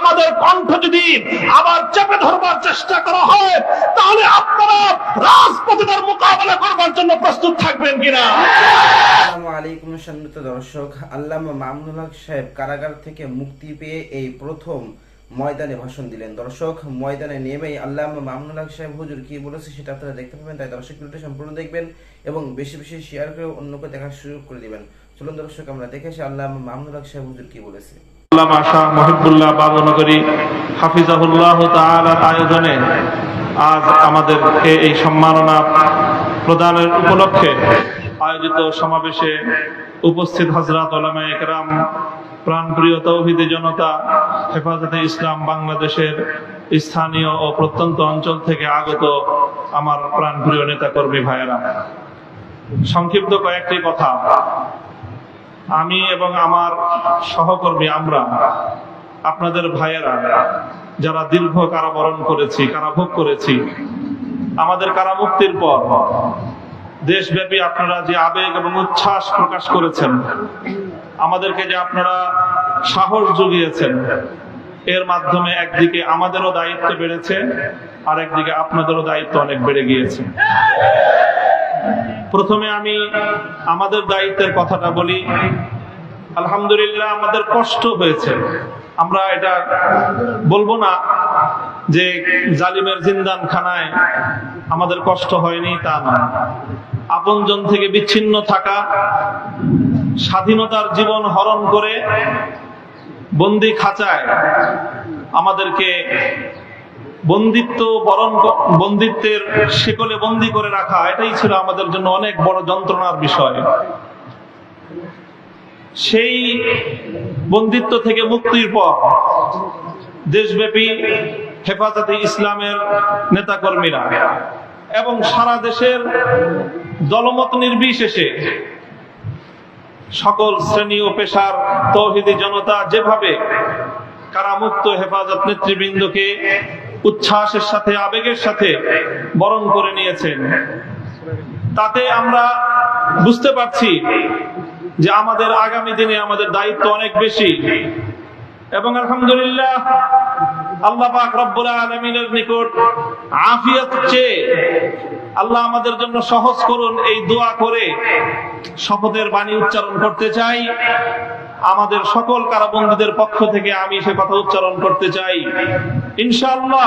আমাদের কণ্ঠ যদি আবার চেপে ধরবার চেষ্টা করা হয়, তাহলে আপনারা রাজপথে মোকাবেলা করবার জন্য প্রস্তুত থাকবেন কিনা? আলাইকুম সম্মানিত দর্শক, আল্লামা মামুনুল হক সাহেব কারাগার থেকে মুক্তি পেয়ে এই প্রথম ময়দানে ভাষণ দিলেন। দর্শক, ময়দানে নেমেই আল্লামা মামুনুল হক সাহেব হুজুর কি বলেছে সেটা আপনারা দেখতে পাবেন, তাই দর্শক ভিডিওটি সম্পূর্ণ দেখবেন এবং বেশি বেশি শেয়ার করে অন্যকে দেখার সুযোগ করে দিবেন। চলুন দর্শক, আমরা দেখে আসি আল্লামা মামুনুল হক সাহেব হুজুর কি বলেছে। মহিবুল্লাহ বাবনগরী হাফিজাহুল্লাহ তাআলার আয়োজনে আজ এই সম্মাননা প্রদানের উপলক্ষে আয়োজিত সমাবেশে উপস্থিত একরাম, প্রাণপ্রিয় তৌহিদি জনতা, হেফাজতে ইসলাম বাংলাদেশের স্থানীয় ও প্রত্যন্ত অঞ্চল থেকে আগত আমার প্রাণপ্রিয় নেতাকর্মী ভাইয়েরা। সংক্ষিপ্ত কয়েকটি কথা। আমি এবং আমার সহকর্মী আমরা, আপনাদের ভাইয়েরা, যারা দীর্ঘ কারাবরণ করেছি, কারাভোগ করেছি, আমাদের কারামুক্তির পর দেশব্যাপী আপনারা যে আবেগ এবং উচ্ছ্বাস প্রকাশ করেছেন, আমাদেরকে যে আপনারা সাহস জুগিয়েছেন, এর মাধ্যমে একদিকে আমাদেরও দায়িত্ব বেড়েছে আর একদিকে আপনাদেরও দায়িত্ব অনেক বেড়ে গিয়েছে। প্রথমে আমি আমাদের দায়িত্বের কথাটা বলি। আলহামদুলিল্লাহ আমাদের কষ্ট হয়েছে। আমরা এটা বলব না যে জালিমের জিন্দান খানায় আমাদের কষ্ট হয়নি তা নয় আপনজন থেকে বিচ্ছিন্ন থাকা, স্বাধীনতার জীবন হরণ করে বন্দি খাঁচায় আমাদেরকে বন্দিত্ব বরণ বন্দিত্বের শিকলে বন্দি করে রাখা, এটাই ছিল আমাদের জন্য অনেক বড় যন্ত্রণার বিষয়। সেই বন্দিত্ব থেকে মুক্তির পর দেশব্যাপী হেফাজতে ইসলামের নেতাকর্মীরা এবং সারা দেশের দলমত নির্বিশেষে সকল শ্রেণি ও পেশার তৌহিদি জনতা যেভাবে কারামুক্ত হেফাজত নেতৃবৃন্দকে উচ্ছ্বাসের সাথে, আবেগের সাথে বরণ করে নিয়েছেন। তাতে আমরা বুঝতে পারছি যে আমাদের আগামী দিনে আমাদের দায়িত্ব অনেক বেশি। এবং আলহামদুলিল্লাহ, আল্লাহ পাক রব্বুল আলমিনের নিকট আফিয়ত চেয়ে আল্লাহ আমাদের জন্য সহজ করুন এই দোয়া করে শপথের বাণী উচ্চারণ করতে চাই। আমাদের সকল কারাবন্দীদের পক্ষ থেকে আমি সে কথা উচ্চারণ করতে চাই। ইনশাআল্লাহ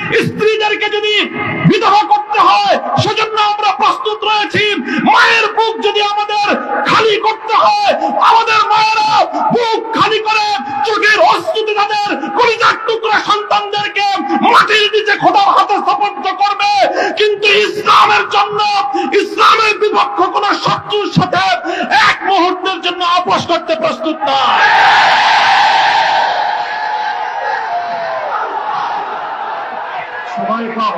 স্ত্রীদেরকে যদি বিধবা করতে হয়, সেজন্য আমরা প্রস্তুত রয়েছি। মায়ের বুক যদি আমাদের খালি করতে হয়, আমাদের মায়েরা বুক খালি করে চোখের অস্তুতে তাদের কলিজার টুকরা সন্তানদেরকে মাটির নিচে খোদার হাতে স্থাপত্য করবে। কিন্তু ইসলামের জন্য, ইসলামের বিপক্ষ কোন শত্রুর সাথে এক মুহূর্তের জন্য আপোষ করতে প্রস্তুত নয় সময় কম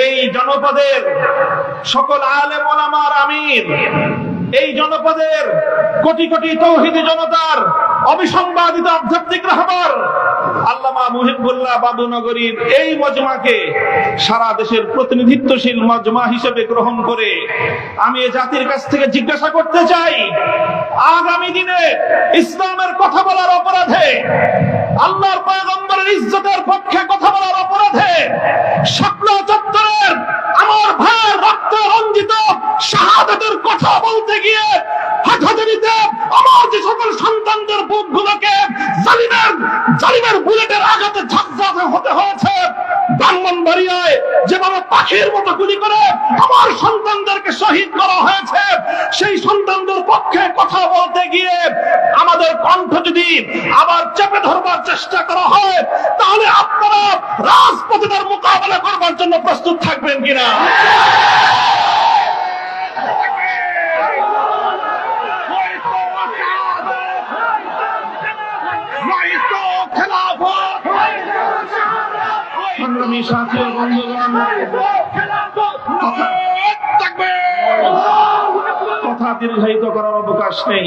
এই জনপদের সকল আলেম ওলামার আমির এই জনপদের কোটি কোটি তৌহিদি জনতার অবিসংবাদিত আধ্যাত্মিক রাহবার আল্লামা মুহিবুল্লাহ বাবুনগরীর এই মজমাকে সারা দেশের প্রতিনিধিত্বশীল মজমা হিসেবে গ্রহণ করে আমি এ জাতির কাছ থেকে জিজ্ঞাসা করতে চাই, আগামী দিনে ইসলামের কথা বলার অপরাধে আল্লাহর পয়গম্বরের ইজ্জতের পক্ষে কথা বলার অপরাধে স্বপ্ন চত্বরের আমার ভাইয়ের রক্ত রঞ্জিত শাহাদাতের কথা বলতে গিয়ে হাটাজারিতে আমার যে সকল সন্তানদের বুকগুলোকে জালিমের জালিমের বুলেটের আঘাতে ঝাঁঝাতে হতে হয়েছে, ব্রাহ্মণবাড়িয়ায় যেভাবে পাখির মতো গুলি করে আমার সন্তানদেরকে শহীদ করা হয়েছে, সেই সন্তানদের পক্ষে কথা বলতে গিয়ে আমাদের কণ্ঠ যদি আবার চেপে ধরবার চেষ্টা করা হয়, তাহলে আপনারা রাজপথে মোকাবেলা করবার জন্য প্রস্তুত থাকবেন কিনা? কথা দীর্ঘায়িত করার অবকাশ নেই।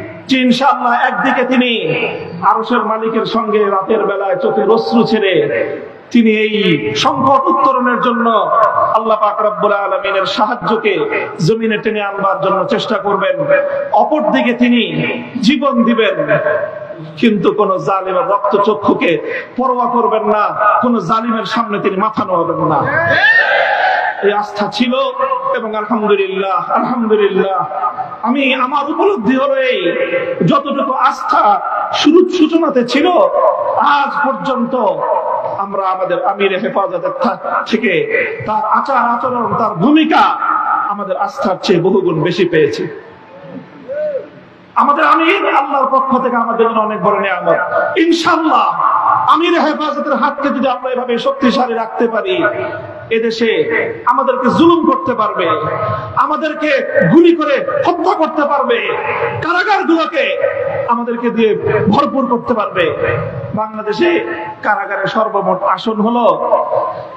একদিকে তিনি আরশের মালিকের সঙ্গে রাতের বেলায় চোখে অশ্রু ছেড়ে তিনি এই সংকট উত্তরণের জন্য আল্লাহ আলমিনের সাহায্যকে জমিনে টেনে আনবার জন্য চেষ্টা করবেন। অপর দিকে তিনি জীবন দিবেন, কিন্তু কোন জালিমের রক্ত চক্ষুকে পরোয়া করবেন না, কোন জালিমের সামনে তিনি মাথা নোয়াবেন না। এই আস্থা ছিল এবং আলহামদুলিল্লাহ আলহামদুলিল্লাহ আমি আমার উপলব্ধি হলো এই যতটুকু আস্থা শুরু সূচনাতে ছিল, আজ পর্যন্ত আমরা আমাদের আমির হেফাজতের থেকে তার আচার আচরণ, তার ভূমিকা আমাদের আস্থার চেয়ে বহুগুণ বেশি পেয়েছি। আমাদের আমির আল্লাহর পক্ষ থেকে আমাদের জন্য অনেক বড় নিয়ামত। ইনশাল্লাহ আমির হেফাজতের হাতকে যদি আমরা এভাবে শক্তিশালী রাখতে পারি এদেশে আমাদেরকে জুলুম করতে পারবে, আমাদেরকে গুলি করে হত্যা করতে পারবে কারাগার গুলোকে আমাদেরকে দিয়ে ভরপুর করতে পারবে। বাংলাদেশে কারাগারে সর্বমোট আসন হলো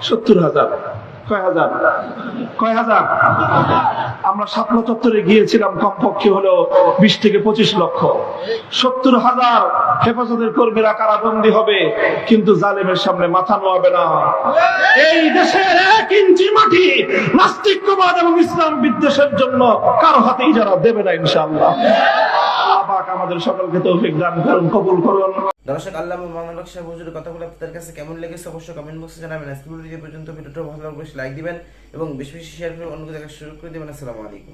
সত্তর হাজার। আমরা শাপলা চত্বরে গিয়েছিলাম কমপক্ষে হলো বিশ থেকে পঁচিশ লক্ষ। সত্তর হাজার হেফাজতের কর্মীরা কারাবন্দী হবে, কিন্তু জালেমের সামনে মাথা নোয়াবে না। এই দেশের এক ইঞ্চি মাটি নাস্তিক্যবাদ এবং ইসলাম বিদ্বেষের জন্য কারও হাতেই যারা দেবে না, ইনশাআল্লাহ। আল্লাহ পাক আমাদের সকলকে তৌফিক দান করুন, কবুল করুন। দর্শক, আল্লাহ মোহাম্মদ কথাগুলো আপনাদের কাছে কেমন লেগেছে অবশ্যই কমেন্ট বক্সে জানাবেন। ভিডিও পর্যন্ত, ভিডিওটা ভালো লাগলে লাইক দিবেন এবং বেশি বেশি শেয়ার করে অন্য জায়গায় শুরু করে দেবেন। আসসালামু আলাইকুম।